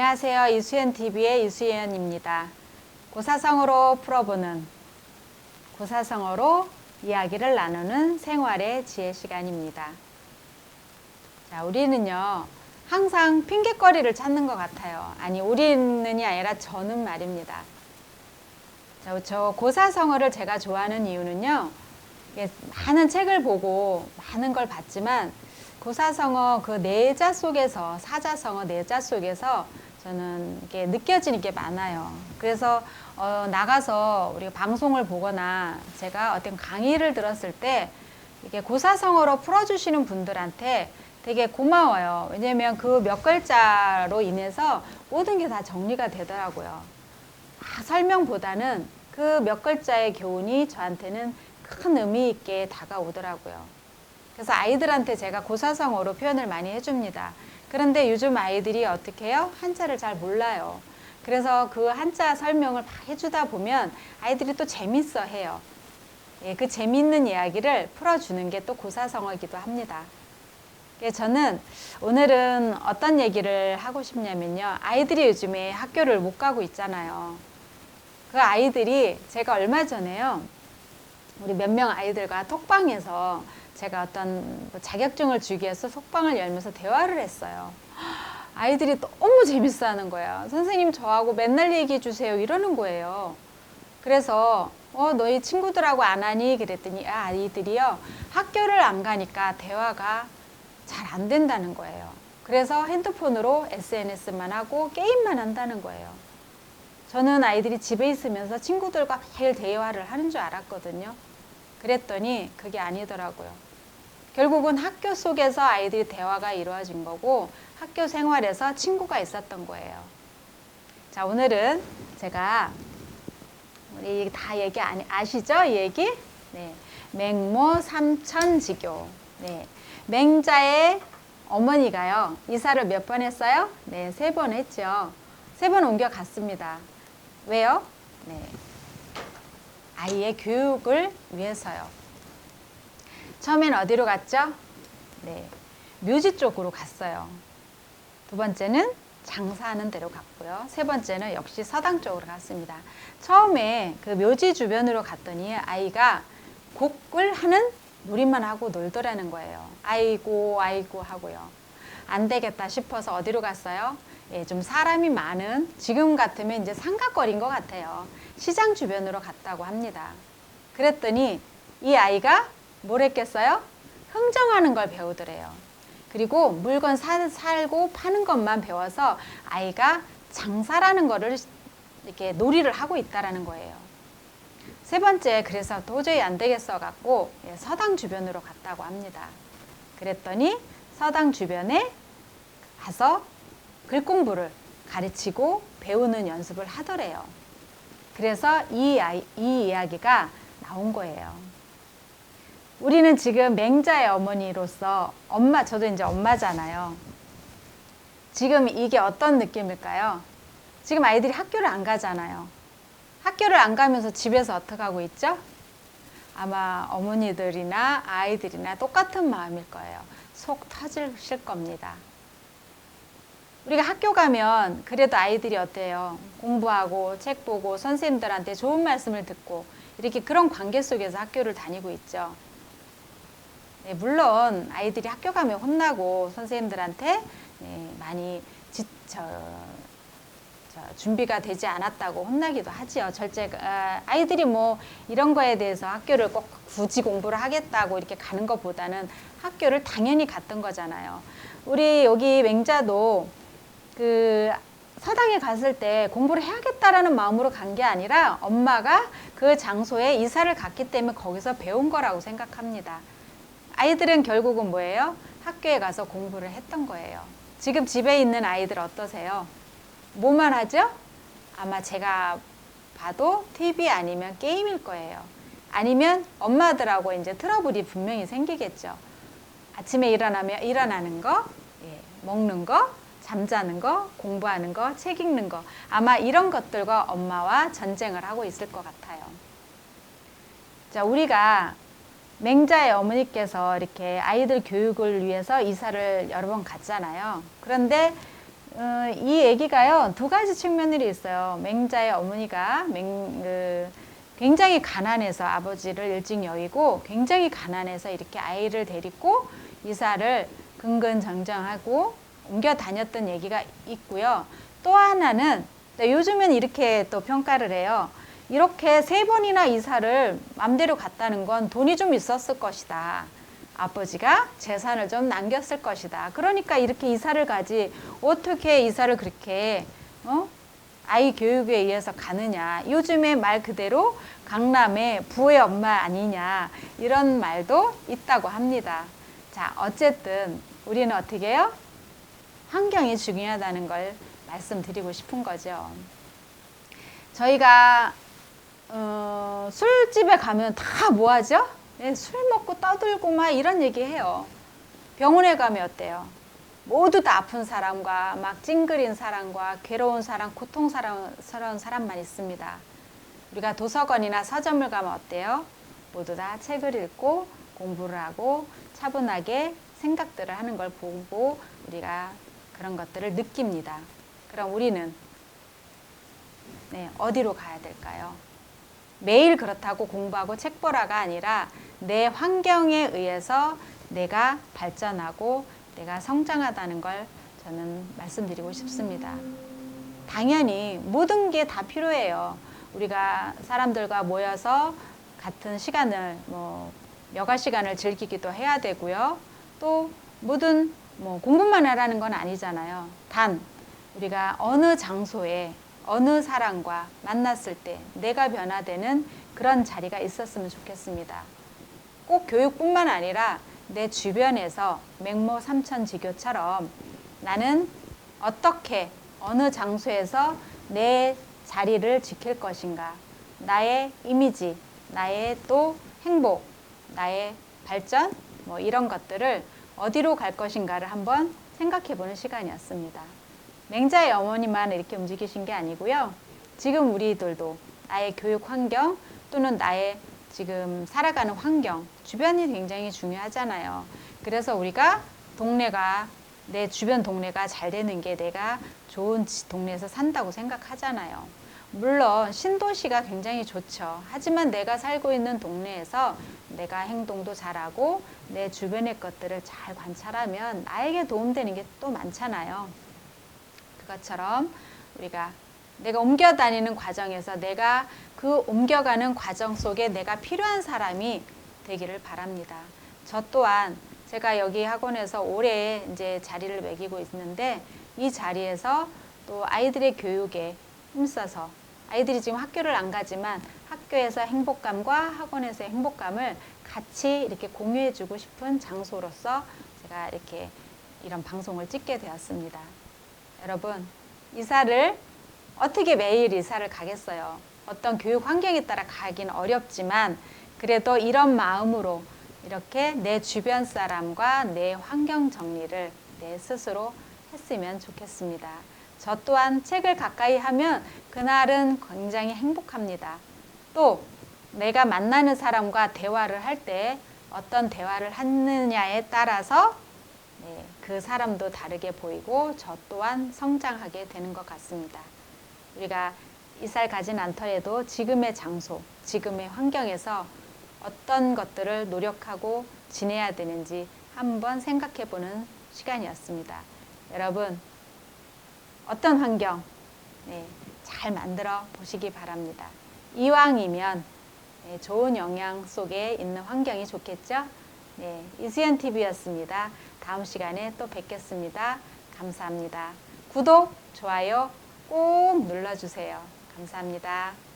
안녕하세요. 이수연 TV의 이수연입니다. 고사성어로 풀어보는 고사성어로 이야기를 나누는 생활의 지혜 시간입니다. 자, 우리는요, 항상 핑계거리를 찾는 것 같아요. 아니, 우리는이 아니라 저는 말입니다. 자, 저 고사성어를 제가 좋아하는 이유는요, 많은 책을 보고 많은 걸 봤지만 고사성어 그 내자 속에서 사자성어 내자 속에서 저는 이게 느껴지는 게 많아요. 그래서 어, 나가서 우리가 방송을 보거나 제가 어떤 강의를 들었을 때 이게 고사성어로 풀어주시는 분들한테 되게 고마워요. 왜냐면 그 몇 글자로 인해서 모든 게 다 정리가 되더라고요. 다 설명보다는 그 몇 글자의 교훈이 저한테는 큰 의미 있게 다가오더라고요. 그래서 아이들한테 제가 고사성어로 표현을 많이 해줍니다. 그런데 요즘 아이들이 어떻게 해요? 한자를 잘 몰라요. 그래서 그 한자 설명을 막 해주다 보면 아이들이 또 재밌어 해요. 예, 그 재밌는 이야기를 풀어주는 게 또 고사성어이기도 합니다. 예, 저는 오늘은 어떤 얘기를 하고 싶냐면요. 아이들이 요즘에 학교를 못 가고 있잖아요. 그 아이들이 제가 얼마 전에요. 우리 몇 명 아이들과 톡방에서 제가 어떤 뭐 자격증을 주기 위해서 속방을 열면서 대화를 했어요. 아이들이 너무 재밌어 하는 거야. 선생님, 저하고 맨날 얘기해 주세요. 이러는 거예요. 그래서, 어, 너희 친구들하고 안 하니? 그랬더니, 아, 아이들이요. 학교를 안 가니까 대화가 잘 안 된다는 거예요. 그래서 핸드폰으로 SNS만 하고 게임만 한다는 거예요. 저는 아이들이 집에 있으면서 친구들과 매일 대화를 하는 줄 알았거든요. 그랬더니 그게 아니더라고요. 결국은 학교 속에서 아이들이 대화가 이루어진 거고 학교 생활에서 친구가 있었던 거예요. 자, 오늘은 제가 우리 다 얘기 아니, 아시죠? 이 얘기? 네. 맹모 삼천지교. 네. 맹자의 어머니가요. 이사를 몇 번 했어요? 네, 세 번 했죠. 세 번 옮겨 갔습니다. 왜요? 네. 아이의 교육을 위해서요. 처음엔 어디로 갔죠? 네. 묘지 쪽으로 갔어요. 두 번째는 장사하는 데로 갔고요. 세 번째는 역시 서당 쪽으로 갔습니다. 처음에 그 묘지 주변으로 갔더니 아이가 곡을 하는 놀이만 하고 놀더라는 거예요. 아이고, 아이고 하고요. 안 되겠다 싶어서 어디로 갔어요? 예, 좀 사람이 많은 지금 같으면 이제 상가거리인 것 같아요. 시장 주변으로 갔다고 합니다. 그랬더니 이 아이가 뭘 했겠어요? 흥정하는 걸 배우더래요. 그리고 물건 사, 살고 파는 것만 배워서 아이가 장사라는 거를 이렇게 놀이를 하고 있다라는 거예요. 세 번째, 그래서 도저히 안 되겠어 갖고 예, 서당 주변으로 갔다고 합니다. 그랬더니 서당 주변에 가서 글 공부를 가르치고 배우는 연습을 하더래요. 그래서 이, 이 이야기가 나온 거예요. 우리는 지금 맹자의 어머니로서 엄마, 저도 이제 엄마잖아요. 지금 이게 어떤 느낌일까요? 지금 아이들이 학교를 안 가잖아요. 학교를 안 가면서 집에서 어떻게 하고 있죠? 아마 어머니들이나 아이들이나 똑같은 마음일 거예요. 속 터질 겁니다. 우리가 학교 가면 그래도 아이들이 어때요? 공부하고 책 보고 선생님들한테 좋은 말씀을 듣고 이렇게 그런 관계 속에서 학교를 다니고 있죠. 네, 물론 아이들이 학교 가면 혼나고 선생님들한테 네, 많이 지, 저, 저, 준비가 되지 않았다고 혼나기도 하지요. 절제 아, 아이들이 뭐 이런 거에 대해서 학교를 꼭 굳이 공부를 하겠다고 이렇게 가는 것보다는 학교를 당연히 갔던 거잖아요. 우리 여기 맹자도 그 서당에 갔을 때 공부를 해야겠다라는 마음으로 간 게 아니라 엄마가 그 장소에 이사를 갔기 때문에 거기서 배운 거라고 생각합니다. 아이들은 결국은 뭐예요? 학교에 가서 공부를 했던 거예요. 지금 집에 있는 아이들 어떠세요? 뭐만 하죠? 아마 제가 봐도 TV 아니면 게임일 거예요. 아니면 엄마들하고 이제 트러블이 분명히 생기겠죠. 아침에 일어나면 일어나는 거, 예, 먹는 거, 잠자는 거, 공부하는 거, 책 읽는 거. 아마 이런 것들과 엄마와 전쟁을 하고 있을 것 같아요. 자, 우리가 맹자의 어머니께서 이렇게 아이들 교육을 위해서 이사를 여러 번 갔잖아요. 그런데 어, 이 얘기가요 두 가지 측면들이 있어요. 맹자의 어머니가 맹, 그, 굉장히 가난해서 아버지를 일찍 여의고 굉장히 가난해서 이렇게 아이를 데리고 이사를 근근정정하고 옮겨 다녔던 얘기가 있고요. 또 하나는 네, 요즘은 이렇게 또 평가를 해요. 이렇게 세 번이나 이사를 맘대로 갔다는 건 돈이 좀 있었을 것이다. 아버지가 재산을 좀 남겼을 것이다. 그러니까 이렇게 이사를 가지 어떻게 이사를 그렇게 어? 아이 교육에 의해서 가느냐. 요즘에 말 그대로 강남의 부의 엄마 아니냐. 이런 말도 있다고 합니다. 자, 어쨌든 우리는 어떻게 해요? 환경이 중요하다는 걸 말씀드리고 싶은 거죠. 저희가 어, 술집에 가면 다 뭐하죠? 예, 술 먹고 떠들고 막 이런 얘기 해요. 병원에 가면 어때요? 모두 다 아픈 사람과 막 찡그린 사람과 괴로운 사람, 고통스러운 사람만 있습니다. 우리가 도서관이나 서점을 가면 어때요? 모두 다 책을 읽고 공부를 하고 차분하게 생각들을 하는 걸 보고 우리가 그런 것들을 느낍니다. 그럼 우리는 네, 어디로 가야 될까요? 매일 그렇다고 공부하고 책 보라가 아니라 내 환경에 의해서 내가 발전하고 내가 성장하다는 걸 저는 말씀드리고 싶습니다. 당연히 모든 게 다 필요해요. 우리가 사람들과 모여서 같은 시간을 뭐 여가 시간을 즐기기도 해야 되고요. 또 모든 뭐 공부만 하라는 건 아니잖아요. 단 우리가 어느 장소에 어느 사람과 만났을 때 내가 변화되는 그런 자리가 있었으면 좋겠습니다. 꼭 교육뿐만 아니라 내 주변에서 맹모 삼천지교처럼 나는 어떻게 어느 장소에서 내 자리를 지킬 것인가 나의 이미지 나의 또 행복 나의 발전 뭐 이런 것들을 어디로 갈 것인가를 한번 생각해 보는 시간이었습니다. 맹자의 어머니만 이렇게 움직이신 게 아니고요. 지금 우리들도 나의 교육 환경 또는 나의 지금 살아가는 환경, 주변이 굉장히 중요하잖아요. 그래서 우리가 동네가 내 주변 동네가 잘 되는 게 내가 좋은 동네에서 산다고 생각하잖아요. 물론 신도시가 굉장히 좋죠. 하지만 내가 살고 있는 동네에서 내가 행동도 잘하고 내 주변의 것들을 잘 관찰하면 나에게 도움되는 게 또 많잖아요. 그것처럼 우리가 내가 옮겨 다니는 과정에서 내가 그 옮겨가는 과정 속에 내가 필요한 사람이 되기를 바랍니다. 저 또한 제가 여기 학원에서 올해 이제 자리를 매기고 있는데 이 자리에서 또 아이들의 교육에 힘써서 아이들이 지금 학교를 안 가지만 학교에서 행복감과 학원에서의 행복감을 같이 이렇게 공유해 주고 싶은 장소로서 제가 이렇게 이런 방송을 찍게 되었습니다. 여러분, 이사를 어떻게 매일 이사를 가겠어요? 어떤 교육 환경에 따라 가긴 어렵지만 그래도 이런 마음으로 이렇게 내 주변 사람과 내 환경 정리를 내 스스로 했으면 좋겠습니다. 저 또한 책을 가까이 하면 그날은 굉장히 행복합니다. 또 내가 만나는 사람과 대화를 할 때 어떤 대화를 하느냐에 따라서 네, 그 사람도 다르게 보이고 저 또한 성장하게 되는 것 같습니다. 우리가 이살 가진 않더라도 지금의 장소, 지금의 환경에서 어떤 것들을 노력하고 지내야 되는지 한번 생각해 보는 시간이었습니다. 여러분, 어떤 환경 네, 잘 만들어 보시기 바랍니다. 이왕이면 네, 좋은 영향 속에 있는 환경이 좋겠죠? 네, 이수연 TV였습니다. 다음 시간에 또 뵙겠습니다. 감사합니다. 구독, 좋아요 꼭 눌러주세요. 감사합니다.